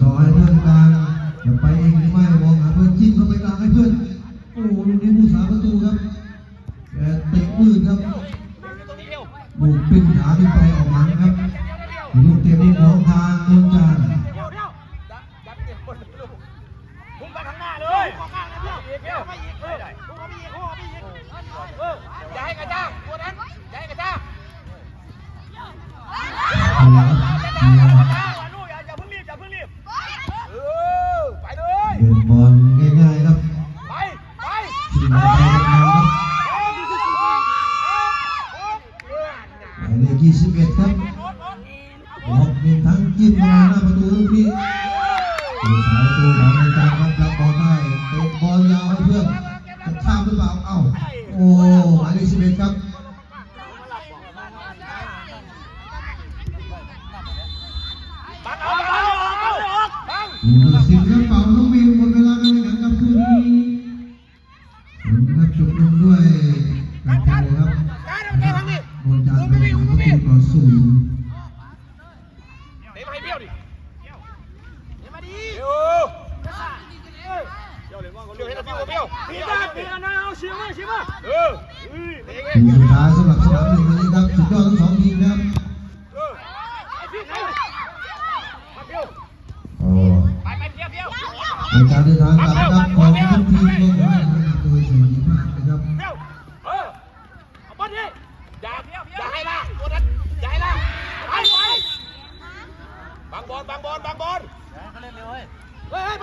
สอนให้เพื่อนกลางจะไปเองหรือไม่มองหาเพื่อนจิ้มเข้าไปกลางให้เพื่อน โอ้ลูกนี้ผู้สาประตูครับแกเตะมืดครับลูกปิ้นขาขึ้นไปออกหลังครับลูกเตะมุมของทางนนจันทร์พุ่งไปข้างหน้าเลยข้างหน้าเลยเพียว ดินบอลง่ายๆครับไปไปไปกันครับหมายเลข21ครับออกหนึ่งทั้งจิ้มมาหน้าประตูลูกนี้ผู้สาประตูของนนจันทร์ครับรับบอลได้เตะบอลยาวให้เพื่อนจะข้ามหรือเปล่าเอ้าโอ้หมายเลข11ครับบังเอาบังเอา บังผู้ตัดสินครับเป่าน้องวิวหมดเวลาการแข่งขันครับคืนนี้ผลครับจบลงด้วยการแข่งขันครับโดนจานไปประตูต่อศูนย์เตะมาให้เบี้ยวดิเตะมาดิเบี้ยวเบี้ยวเลยว่าเบี้ยวให้เราเบี้ยวเบี้ยวเบี้ยวเบี้ยวนะเอาเสียมาเสียมาเออเตะไงคู่สุดท้ายสำหรับสนามหนึ่งวันนี้ครับสุดยอดทั้งสองทีมครับ ในการเดินทางกลับนะครับของทุกทีมลงมาโดยสูงมากนะครับอย่าให้ล่ะตัวนั้นอย่าให้ล่ะไปไปบางบอลบางบอลบางบอลเฮ้ย